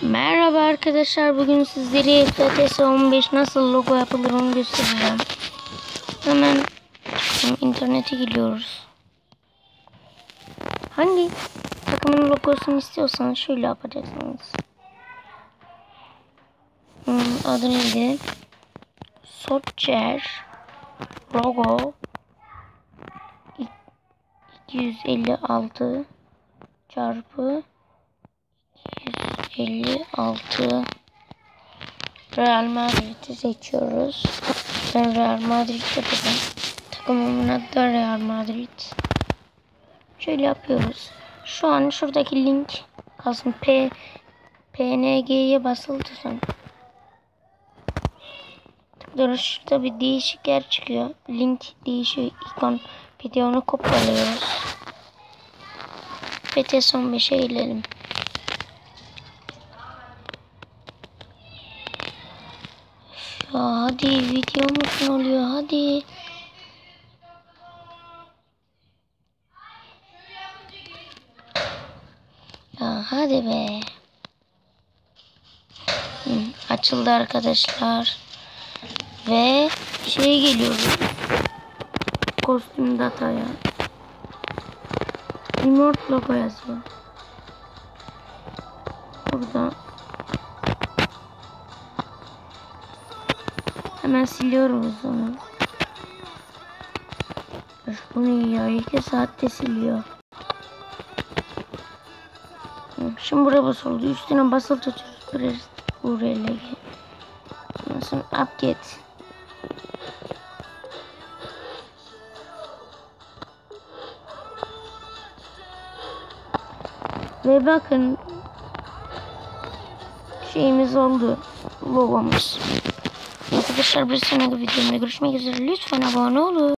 Merhaba arkadaşlar. Bugün sizlere FTS 15 nasıl logo yapılır onu göstereceğim. Hemen internete giriyoruz. Hangi takımın logosunu istiyorsanız şöyle yapacaksınız. Hmm, adı neydi? Sotcher logo 256 çarpı 256 Real Madrid'i seçiyoruz. Ben Real Madrid yapacağım. Takımımın adı da Real Madrid. Şöyle yapıyoruz. Şu an şuradaki link kalsın. P PNG'ye basıldı sonra. Tıklıyoruz. Şurada bir değişik yer çıkıyor. Link değişiyor. ikon videonu kopyalıyoruz. PTS 15'e gelelim. Ya hadi videomuz ne oluyor hadi. Ya hadi be. Hı, açıldı arkadaşlar. Ve şey geliyor. Kostüm dataya. Remote logo yazıyor. Burada. Hemen siliyoruz onu. Öf, bu ne ya? İki saatte siliyor. Şimdi buraya basıldı. Üstüne basılı tutuyoruz. Buraya Nasıl update. Ve bakın şeyimiz oldu. Logomuz. Arkadaşlar bir sonraki videomda görüşmek üzere. Lütfen abone olun.